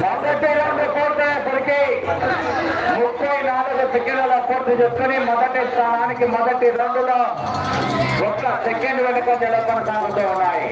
మొదటి రౌండ్ పూర్తయ్యేసరికి ముప్పై నాలుగు సెకండ్ల పూర్తి చేసుకుని మొదటి స్థానానికి మొదటి రెండులో ఒక్క సెకండ్ వెనుక కొనసాగుతూ ఉన్నాయి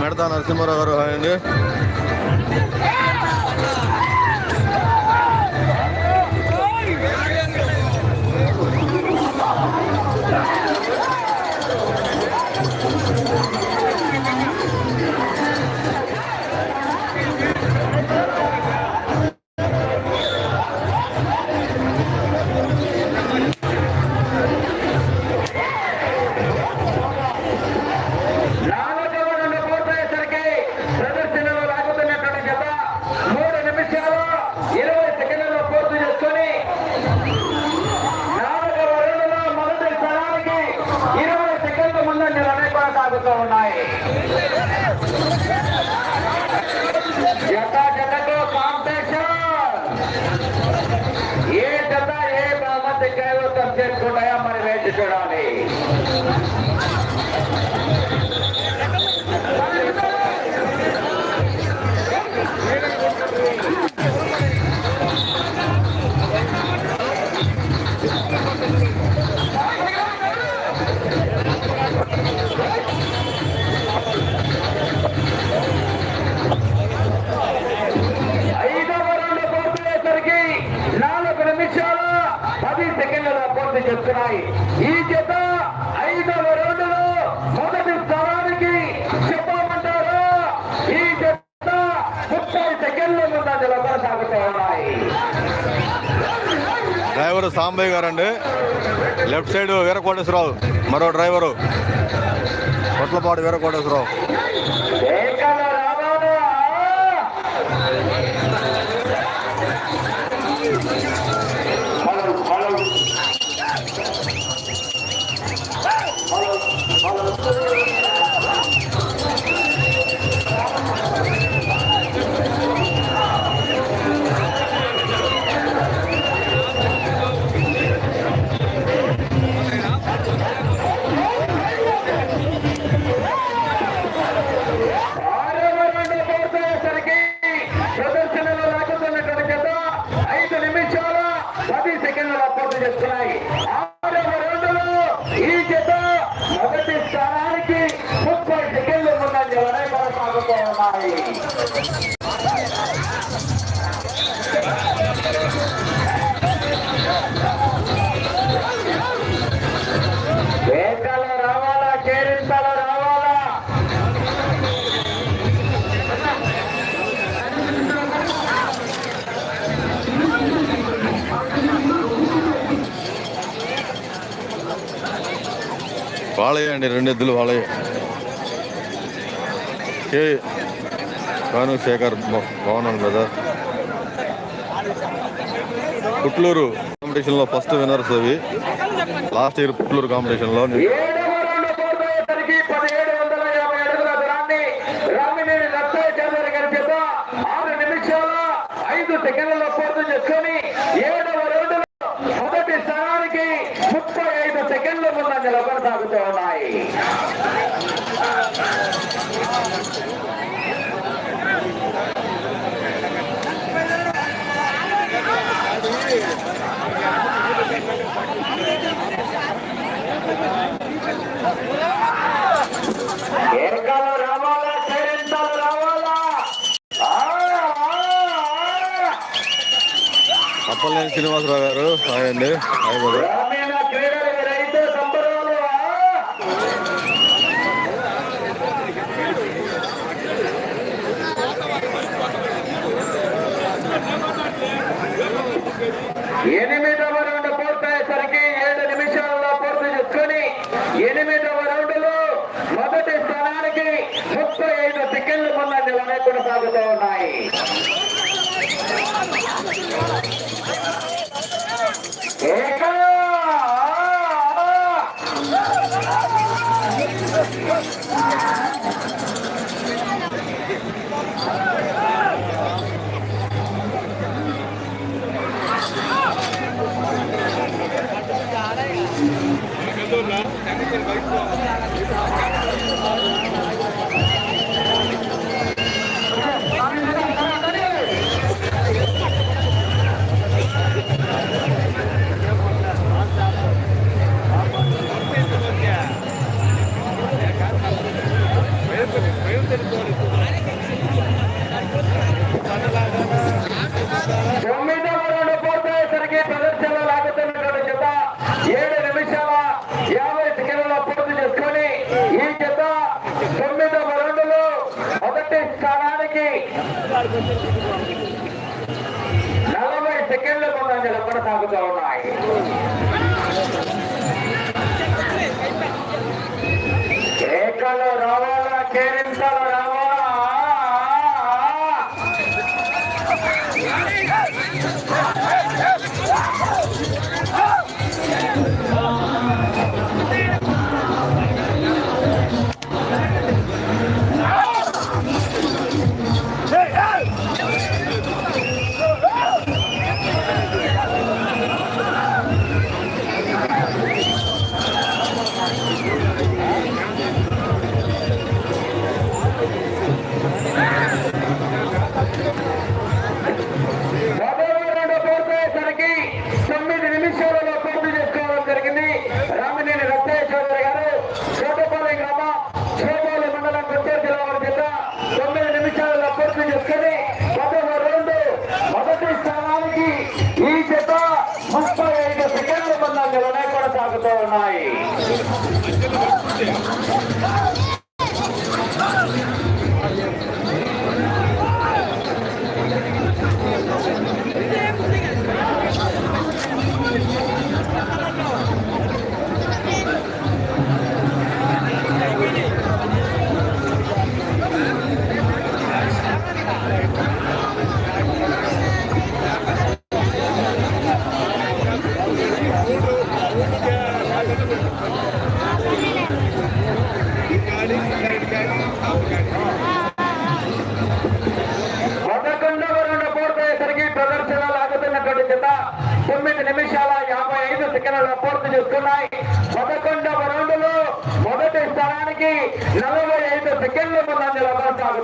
మెడతా నరసింహారావు గారు హాయ్ అండి నాలుగవ కొనసాగుతూ ఉన్నాయి. జత జతకు కాంపిటీషన్ ఏ జత ఏ బహుమతి కైవసం చేసుకుంటాయో మరి వేచి చూడాలి. పది సెకండ్ల పూర్తి చేస్తున్నాయి. ఈ జత ఐదవ రౌండ్లో మొదటి స్థానానికి చెప్పమంటారా? ఈ జత ముప్పై సెకండ్ల ముందంజలో కొనసాగుతూ ఉన్నాయి. డ్రైవర్ సాంబయ్య గారు అండి లెఫ్ట్ సైడ్ వీరకోటేశ్వరరావు మరో డ్రైవరు. కొట్లపాడు వీరకోటేశ్వరరావు. వాళ్ళయే అండి రెండు ఎద్దులు వాళ్ళయే కే శేఖర్ భవనం కదా. పుట్లూరు కాంపిటీషన్లో ఫస్ట్ విన్నర్స్ అవి. లాస్ట్ ఇయర్ పుట్లూరు కాంపిటీషన్లో అప్పలేని శ్రీనివాసరావు గారు హాయ్ అండి హాయ్ కొనసాగుతూ ఉన్నాయి. సాగుతూ ఉన్నాయి కేకలు రావాలా కేరింతలు రావాలా?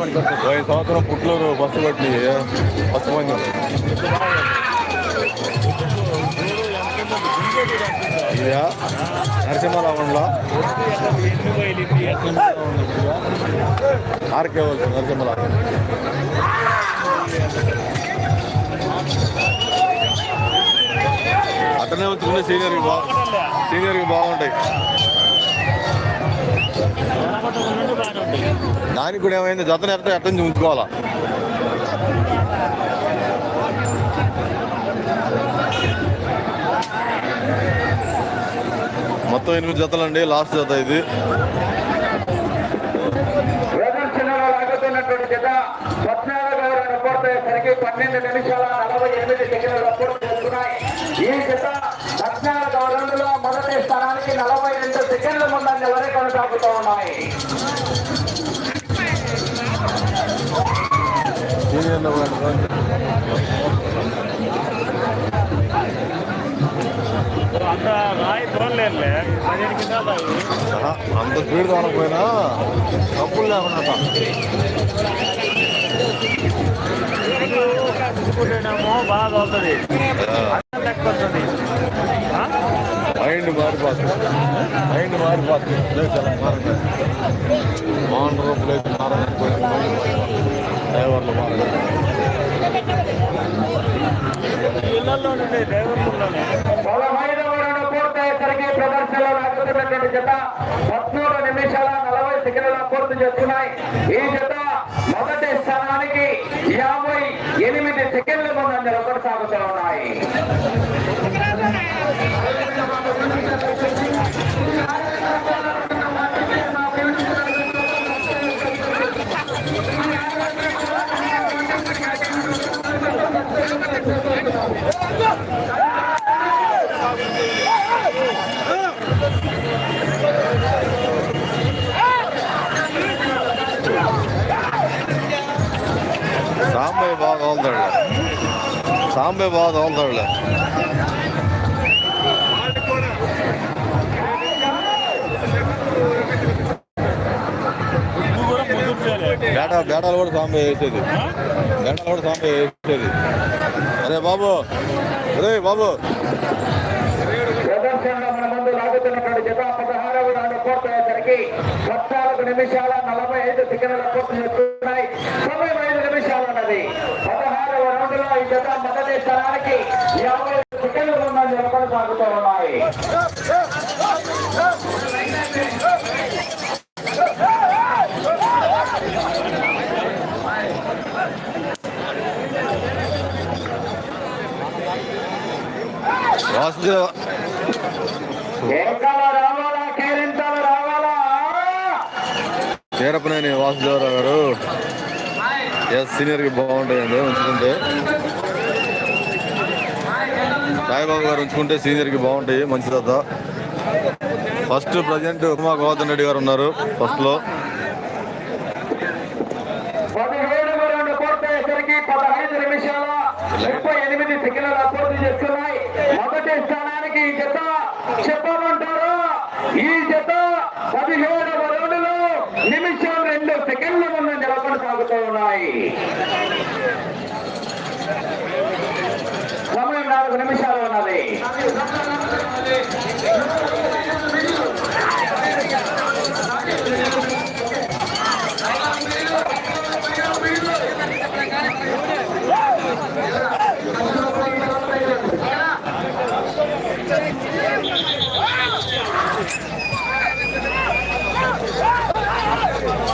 పోయిన సంవత్సరం పుట్లూరు బస్సు కొట్టి బస్సు మంది ఇదా నరసింహరావులో ఆర్కే వాళ్ళు నరసింహరావు. అతనే వచ్చింది సీనియర్కి బాగు సీనియర్కి బాగుంటాయి. దానికి కూడా ఏమైంది? జతను ఎట్ట ఎట్ట నుంచి ఉంచుకోవాలా మొత్తం ఎనిమిది జతలు అండి లాస్ట్ జత. ఇది పన్నెండు నిమిషాల నలభై ఎనిమిది సెకండ్ల పూర్తి సెకండ్ల ముందంజ వరకు కొనసాగుతూ ఉన్నాయి? అంత స్పీడ్ కానకపోయినా తప్పులు లేకుండా బాగా అవుతుంది? మైండ్ మారిపోతుంది. మారిపోతుంది ప్లేస్ ఎలా మారదు మాండరు ప్లేస్ మారకపోయినా డ్రైవర్లు మారదు ప్రదర్శనలో జత పద్మూడు నిమిషాల నలభై సెకండ్ల పూర్తి చేస్తున్నాయి ఈ జత సాంబయ్య బాగా తోలుతాడు నువ్వు కూడా బేట బేటాలు కూడా సాంబయ్య వేసేది బేటాలు కూడా సాంబయ్య వేసేది అరే బాబు అరే బాబు పద్నాలుగు నిమిషాల నలభై ఐదు సెకండ్ల పూర్తి చేస్తున్నాయి. తొంభై ఐదు నిమిషాలు ఉన్నది. ఈ జత మొదటి స్థానానికి యాభై సెకండ్ల ఉన్నాయి. ఏకాల రావాలా? కేరింతాల రావాలా? వీరపనేని వాసుదేవరావు గారు. ఎస్ సీనియర్కి బాగుంటాయండి ఉంచుకుంటే సాయిబాబు గారు ఉంచుకుంటే సీనియర్కి బాగుంటాయి మంచి తర్వాత ఫస్ట్ ప్రజెంట్ ఉమా గోవర్ధన్ రెడ్డి గారు ఉన్నారు ఫస్ట్లో. ముప్పై ఎనిమిది సెకండ్ల పూర్తి చేస్తున్నాయి. మొదటి స్థానానికి ఈ జత ఈ జత పదిహేడవ నిమిషం రెండు సెకండ్ల ముందు ఉన్నాయి. సమయం నాలుగు నిమిషాలు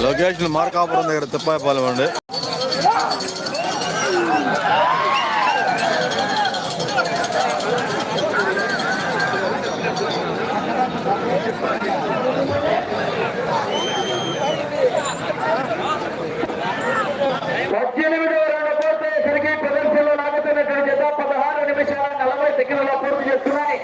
లొకేషన్ మార్కాపురం దగ్గర తిప్పాయపాలెం అండి పద్దెనిమిదవ రౌండ్ పూర్తయ్యేసరికి ప్రదర్శనలో లాగుతున్నటువంటి జత పదహారు నిమిషాల నలభై పూర్తి చేస్తున్నాయి.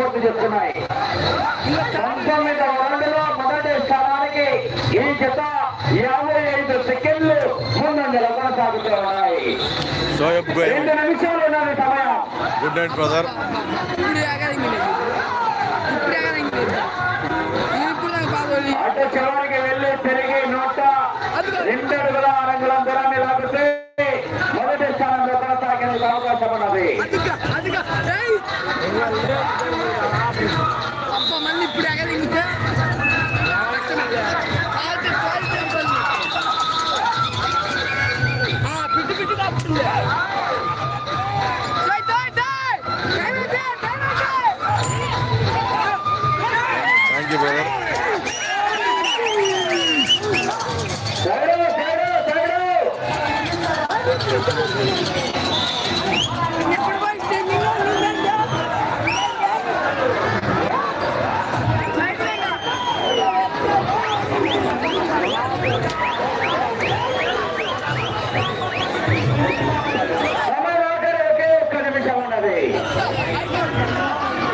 పూర్తి చేసుకున్నాయి పంతొమ్మిది రౌండ్లో మొదటి స్థానానికి ఈ జత యాభై ఐదు సెకండ్లు ముందంజలో కొనసాగుతూ ఉన్నాయి. షోయబ్ గోయల్ రెండు నిమిషాలు ఉన్నది సమయం. Good night brother. అటు చివరికి వెళ్ళి తిరిగి నూట రెండు అడుగుల అరంగుల దూరాన్ని లాగితే మొదటి స్థానంలో కొనసాగేందుకు అవకాశం ఉన్నది.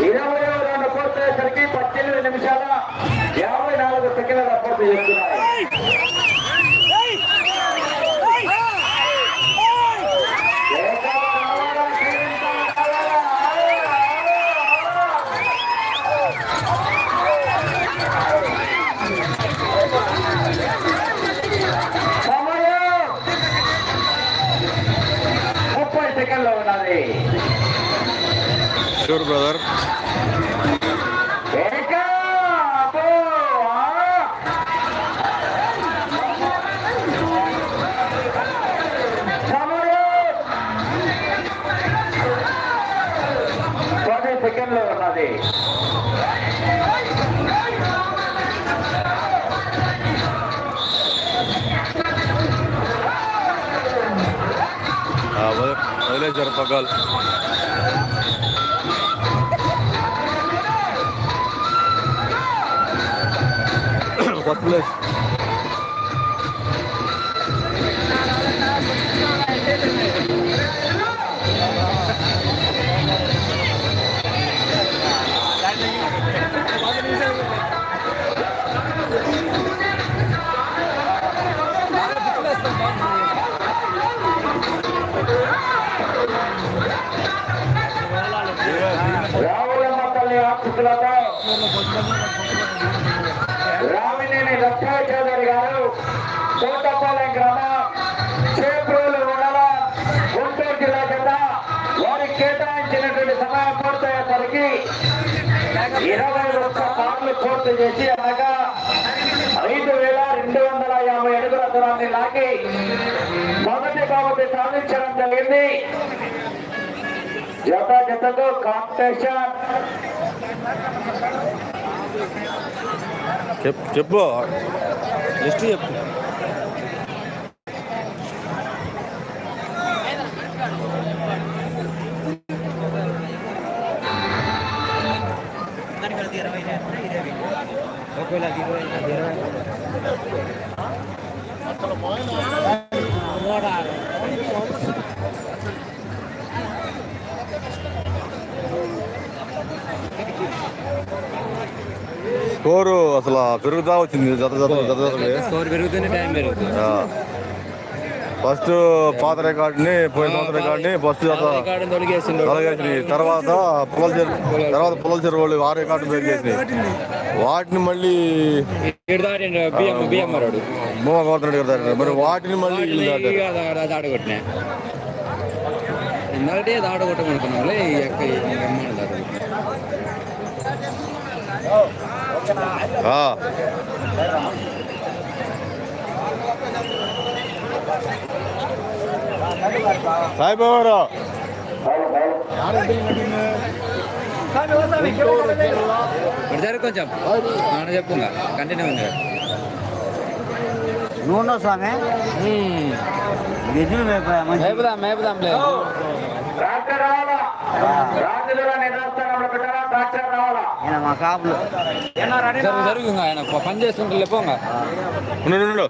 ఇరవై రెండు పూర్తయ్యేసరికి పద్దెనిమిది నిమిషాల యాభై నాలుగు సెకండ్ల పూర్తి చేస్తున్నాయి షూర్ బ్రదర్ ఏకా అబ్బో, ఆ. సమయం పది సెకండ్లు ఉన్నది వదిలేశారు పగ్గాలు ఫస్ట్ ప్లేస్ రావులమ్మ తల్లి ఆఫీసులతో ఇరవై ఒక్క కార్లు పూర్తి చేసి అనగా ఐదు వేల రెండు వందల యాభై అడుగుల దూరాన్ని లాగి మొదటి బహుమతి సాధించడం జరిగింది. జత జతకు కాంపిటీషన్. చెప్పు చెప్పు. లిస్ట్ చెప్పు. స్కోరు అసలు పెరుగుతా వచ్చింది జత జత జత స్కోర్ పెరుగుతుంది టైం పెరుగుతుంది. ఫస్ట్ పాత రికార్డుని పోయిన సంవత్సరం రికార్డుని ఫస్ట్ జత రికార్డు తొలగేసిండు. తొలగేసి తర్వాత పుల్లల చెరువు తర్వాత పుల్లల చెరువు వాళ్ళు ఆ రికార్డు బ్రేక్ చేసి వాటిని మళ్ళీ ఏడు దాటిండు బియ్యం బియ్యం మరోడు భూమా గోవర్ధన్ రెడ్డి గారు దాటారు. మరి వాటిని మళ్ళీ వీళ్ళు దాటారు. దాడగొట్టినా ఇందాకే దాడగొట్టమనుకున్నాం ఈ యొక్క బ్రహ్మాండ దాడగొట్టినా జరుగు కొంచెం. మాట చెప్పు ఇంకా కంటిన్యూ ఉంది నూనె స్వామి మంచి. మేపుదాం మేపుదాం లేదు మా కాపులు. జరుగు జరుగు ఇంకా ఆయన పని చేసుకుంటే లేపో ఇంకా. ఉండు, ఉండు, ఉండు.